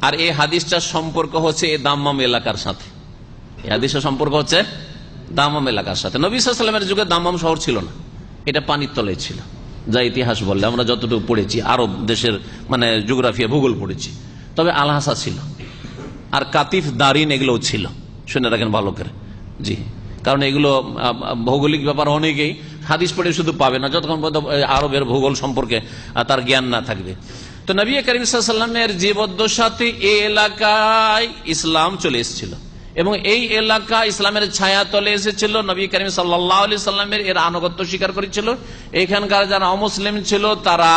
আর এই হাদিসটার সম্পর্ক হচ্ছে এই দাম্মাম এলাকার সাথে। এই হাদিসের সম্পর্ক হচ্ছে দাম্মাম এলাকার সাথে। নবী যুগে দাম্মাম শহর ছিল না। এটা পানির তলায় ছিল। যা ইতিহাস বললে আমরা যতটুকু পড়েছি, আরব দেশের মানে জুগ্রাফিয়া ভূগোল পড়েছি। তবে আলহাসা ছিল। আর কাতিফ, দারিন এগুলোও ছিল। শুনে রাখেন ভালো করে। জি। কারণ এগুলো ভৌগোলিক ব্যাপার অনেকেই হাদিস পড়ে শুধু পাবে না। যতক্ষণ আরবের ভূগোল সম্পর্কে তার জ্ঞান না থাকবে। তো নবী করিম সাল্লামের জীবদ্দশাতে এই এলাকায় ইসলাম চলে এসেছিল। এবং এই এলাকা ইসলামের ছায়া তলে এসেছিল, নবী করিম সাল্লামের এর আনুগত্য স্বীকার করেছিল। এখানকার যারা অমুসলিম ছিল, তারা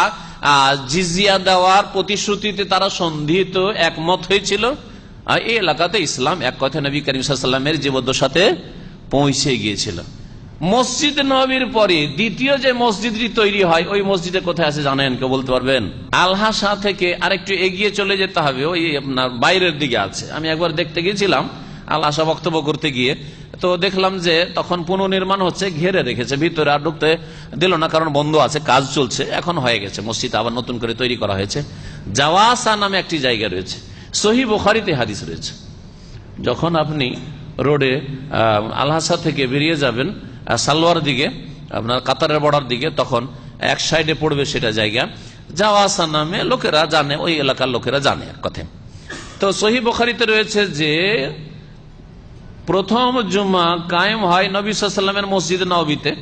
জিজিয়া দেওয়ার প্রতিশ্রুতিতে তারা সন্ধিত একমত হয়েছিল। এই এলাকাতে ইসলাম এক কথা নবী করিম সাল্লামের জীবদ্দশাতে পৌঁছে গিয়েছিল। মসজিদ নবীর পরে দ্বিতীয় যে মসজিদটি তৈরি হয়, ওই মসজিদে কোথায় আছে জানেন? কেউ বলতে পারবেন? আলহাসা থেকে আরেকটু এগিয়ে চলে যেতে হবে, ওই আপনার বাইরের দিকে আছে। আমি একবার দেখতে গিয়েছিলাম আলহাসা বক্তব্য করতে গিয়ে, তো দেখলাম যে তখন পুনর্নির্মাণ হচ্ছে, ঘেরে রেখেছে, ভিতরে আর ঢুকতে দিল না, কারণ বন্ধ আছে, কাজ চলছে, এখন হয়ে গেছে। মসজিদ আবার নতুন করে তৈরি করা হয়েছে। জাওয়াসা নামে একটি জায়গা রয়েছে সহি বুখারিতে হাদিস রয়েছে। যখন আপনি রোডে আলহাসা থেকে বেরিয়ে যাবেন সালোয়ার দিকে, আপনার কাতারের বর্ডার দিকে, তখন এক সাইডে পড়বে সেটা জায়গা। যাওয়াসা নামে লোকেরা জানে, ওই এলাকার লোকেরা জানে কথায়। তো সহি বখারিতে রয়েছে যে, প্রথম জুমা কায়েম হয় নবী সাল্লামের মসজিদ নবীতে।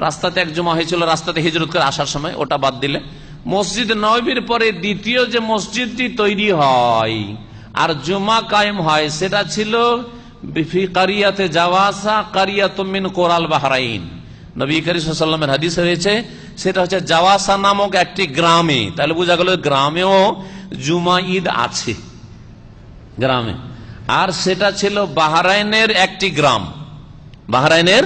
রাস্তাতে এক জুমা হয়েছিল, রাস্তাতে হিজরত করে আসার সময়, ওটা বাদ দিলে। মসজিদ নবীর পরে দ্বিতীয় যে মসজিদটি তৈরি হয়, আর জুমা কায়েম হয়, সেটা ছিল ফি কারিয়াতে জাওয়াসা কারিয়াতমিন কোরাল বাহরাইন। নবী করিমের হাদিস হয়েছে সেটা হচ্ছে জাওয়াসা নামক একটি গ্রামে। তাহলে বোঝা গেল গ্রামেও জুমা ঈদ আছে। গ্রামে। আর সেটা ছিল বাহরাইনের একটি গ্রাম। বাহরাইনের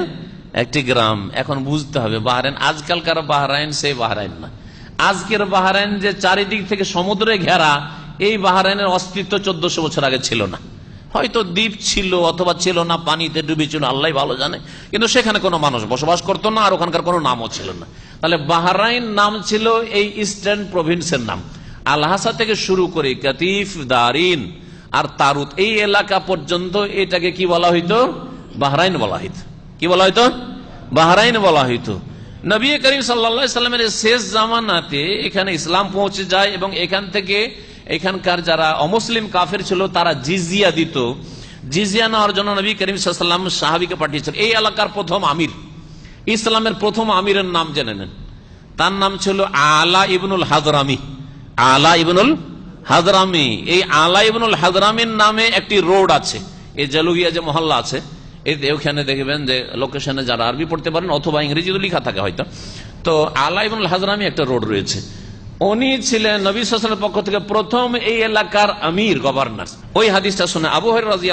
একটি গ্রাম। এখন বুঝতে হবে, বাহরাইন আজকালকার বাহরাইন সেই বাহরাইন না। আজকের বাহরাইন যে চারিদিক থেকে সমুদ্রে ঘেরা, এই বাহরাইনের অস্তিত্ব চোদ্দশো বছর আগে ছিল না। হয়তো দ্বীপ ছিল অথবা ছিল না, পানিতে ডুবে ছিল আল্লাহ ভালো জানে। কিন্তু সেখানে কোনো মানুষ বসবাস করতো না, আর ওখানকার কোনো নামও ছিল না। তাহলে বাহরাইন নাম ছিল এই ইস্টার্ন প্রভিন্সের নাম। আলহাসা থেকে শুরু করে কাতিফ, দারিন আর তারুত, এই এলাকা পর্যন্ত এটাকে কি বলা হইতো? বাহরাইন বলা হইত। কি বলা হইতো? বাহরাইন বলা হইতো। নবী করিম সাল্লা সাল্লামের শেষ জামানাতে এখানে ইসলাম পৌঁছে যায় এবং এখান থেকে এখানকার যারা অমুসলিম কাফের ছিল, তারা জিজিয়া দিত। জিজিয়া নেওয়ার জন্য নবী করিম সাল্লাম সাহাবিকে পাঠিয়েছেন। এই এলাকার প্রথম আমির। ইসলামের প্রথম আমিরের নাম জেনে নেন। তার নাম ছিল আলা ইবনুল হাজরামি। আলা ইবনুল হাজরামি। এই আলা ইবনুল হাজরামির নামে একটি রোড আছে। এই জালুহিয়া যে মহল্লা আছে, এই ওখানে দেখবেন যে লোকেশনে যারা আরবি পড়তে পারেন অথবা ইংরেজিতে লেখা থাকে হয়তো। তো আলা ইবনুল হাজরামি একটা রোড রয়েছে। উনি ছিলেন নবী সালের পক্ষ থেকে প্রথম এই এলাকার আমির, গভর্নর। ওই হাদিসটা শুনে আবু হর রাজি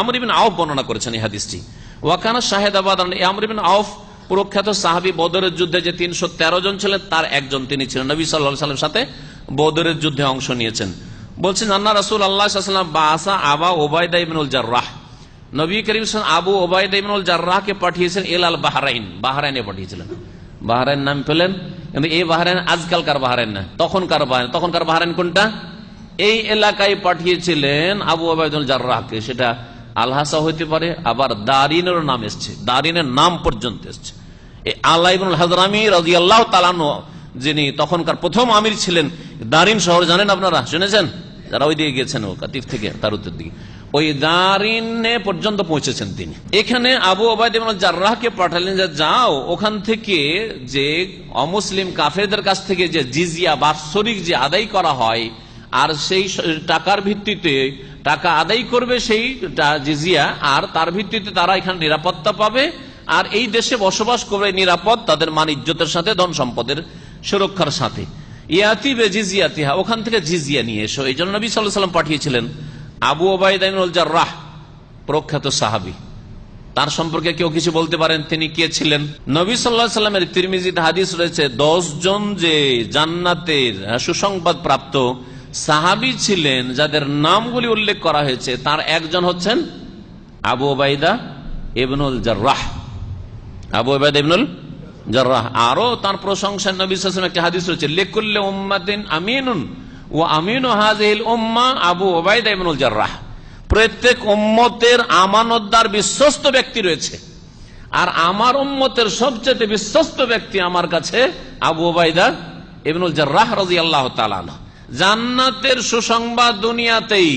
আমর ইবিন আউফ বর্ণনা করেছেন এই হাদিসটি। ওয়াকানা শাহেদাবাদ আমর ইবিন আউফ প্রখ্যাত সাহাবি বদরের যুদ্ধে যে তিনশো তেরো জন ছিলেন, তার একজন তিনি ছিলেন। নবী সাল্লামের সাথে বদরের যুদ্ধে অংশ নিয়েছেন। বলছেন, আন্না রাসুল আল্লাহ বাসা আবা ওবায়দা ইবনুল জার্রাহ। নবী করিম আবু ওবায়দা ইবনুল জার্রাহকে পাঠিয়েছেন এলাল বাহরাইন, বাহরাইনে পাঠিয়েছিলেন। বাহরাইন নাম পেলেন কিন্তু এই বাহরাইন আজকালকার বাহারেন না তখন কার বাহরাইন তখনকার বাহরাইন কোনটা? এই এলাকায় পাঠিয়েছিলেন আবু ওবায়দুল জার্রাহকে। সেটা আলহাসা হইতে পারে, আবার দারিনের নাম এসছে। দারিনের নাম পর্যন্ত এসছে। হাজরামি যিনি তখনকার প্রথম আমির ছিলেন, দারিন শহর জানেন আপনারা? শুনেছেন? যারা ওই দিকে গেছেন ও থেকে, তার উত্তর দিকে। ওই দারিনে পর্যন্ত পৌঁছেছেন তিনি। এখানে আবু ইবনুল জার্রাহকে পাঠালেন যে, যাও, ওখান থেকে যে অমুসলিম কাফেরদের কাছ থেকে যে জিজিয়া, বাৎসরিক যে আদায় করা হয়, আর সেই টাকার ভিত্তিতে টাকা আদায় করবে সেই জিজিয়া, আর তার ভিত্তিতে তারা এখানে নিরাপত্তা পাবে, আর এই দেশে বসবাস করবে নিরাপদ তাদের মান ইজ্জতের সাথে, ধন সম্পদের সুরক্ষার সাথে। ইয়াতিবে জিজিয়াতিহা, ওখান থেকে জিজিয়া নিয়ে এসো। এই জন্য নবী সাল্লাহ সাল্লাম পাঠিয়েছিলেন। আবু ওবায়দাইনুল প্রখ্যাত সাহাবি। তার সম্পর্কে কেউ কিছু বলতে পারেন? তিনি কে ছিলেন? নবী সাল্লামের তিরমিজিদ হাদিস রয়েছে, দশ জন যে জান্নাতের সুসংবাদ প্রাপ্ত সাহাবি ছিলেন, যাদের নামগুলি উল্লেখ করা হয়েছে, তার একজন হচ্ছেন আবু ওবায়দা ইবনুল জার্রাহ। আবু ওবায়দা ইবনুল জার্রাহ। আরও তার প্রশংসা নবী ওয়াসাল্লাম একটি হাদিস রয়েছে, লিকুল্লি উম্মাদিন আমিনুন। ও আমিন হাজিল উম্মা আবু ওবায়দা ইবনুল জার্রাহ। প্রত্যেক উম্মতের আমানতদার বিশ্বস্ত ব্যক্তি রয়েছে। আর আমার উম্মতের সবচেয়ে বিশ্বস্ত ব্যক্তি আমার কাছে আবু ওবায়দা ইবনুল জার্রাহ রাজি আল্লাহ জান্নাতের সুসংবাদ দুনিয়াতেই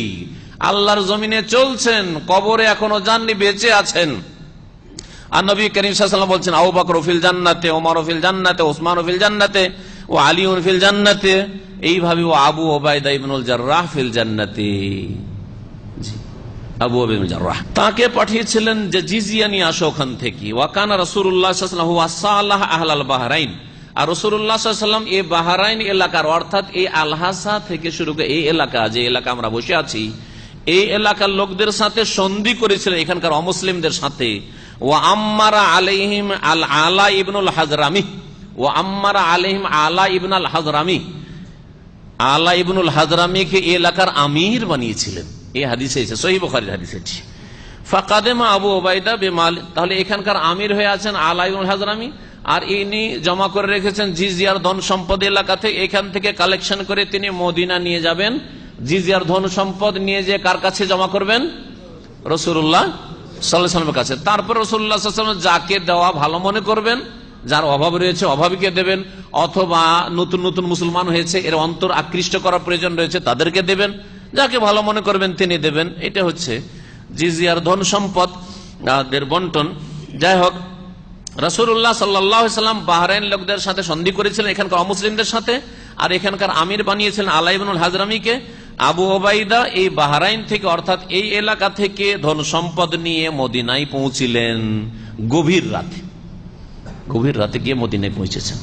আল্লাহর জমিনে চলছেন, কবরে এখনও জাননি বেঁচে আছেন। আর নবী করিম বলছেন, আবু বকর জান্নাতে, ওমর ফিল জান্নাতে, ওসমান ফিল জান্নাতে, ও আলিউন ফিল জান্নাতে। এইভাবে ও আবু ওবায়দা ইবনুল জান্নাতে। আবু তাকে পাঠিয়েছিলেন যে জিজিয়া নিয়ে আসো ওখান থেকে। ওয়াকানা রসুল্লাহ সাল্লাহ আহলাল বাহরাইন। আর রসুল্লাহ সাল্লাম এই বাহারাইন এলাকার, অর্থাৎ এই আলহাসা থেকে শুরু করে এই এলাকা, যে এলাকা আমরা বসে আছি, এই এলাকার লোকদের সাথে সন্ধি করেছিলেন এখানকার অমুসলিমদের সাথে। ও আম্মারা আলাইহিম আল আলা ইবনুল হাজরামি। ও আম্মারা আলাইহিম আলা ইবন আল হাজরামি। আলা ইবনুল হাজরামিকে এলাকার আমির বানিয়েছিলেন। এই হাদিসে এসে, সহি বখারির হাদিসে। ফাকাদেমা আবু ওবায়দা বেমাল, তাহলে এখানকার আমির হয়ে আছেন আলা হাজরামি, আর ইনি জমা করে রেখেছেন জিজিয়ার ধন সম্পদ এলাকা থেকে এখান থেকে কালেকশন করে তিনি মদিনা নিয়ে যাবেন। জিজিয়ার ধন সম্পদ নিয়ে যে কার কাছে জমা করবেন? রসুল্লাহ সাল্লামের কাছে। তারপর রসুল্লাহ যাকে দেওয়া ভালো মনে করবেন যার অভাব রয়েছে, অভাবীকে দেবেন, অথবা নতুন নতুন মুসলমান হয়েছে, এর অন্তর আকৃষ্ট করার প্রয়োজন রয়েছে, তাদেরকে দেবেন, যাকে ভালো মনে করবেন তিনি দেবেন। এটা হচ্ছে জিজিয়ার ধন সম্পদ বন্টন। যাই হোক রসুল্লাহ সাল্লাম বাহরাইন লোকদের সাথে সন্ধি করেছিলেন, এখানকার অমুসলিমদের সাথে, আর এখানকার আমির বানিয়েছিলেন আলাইবনুল হাজরামিকে। আবু ওবাইদা এই বাহরাইন থেকে, অর্থাৎ এই এলাকা থেকে ধন সম্পদ নিয়ে মদিনায় পৌঁছিলেন গভীর রাতে। গভীর রাতে গিয়ে মদিনায় পৌঁছেছেন।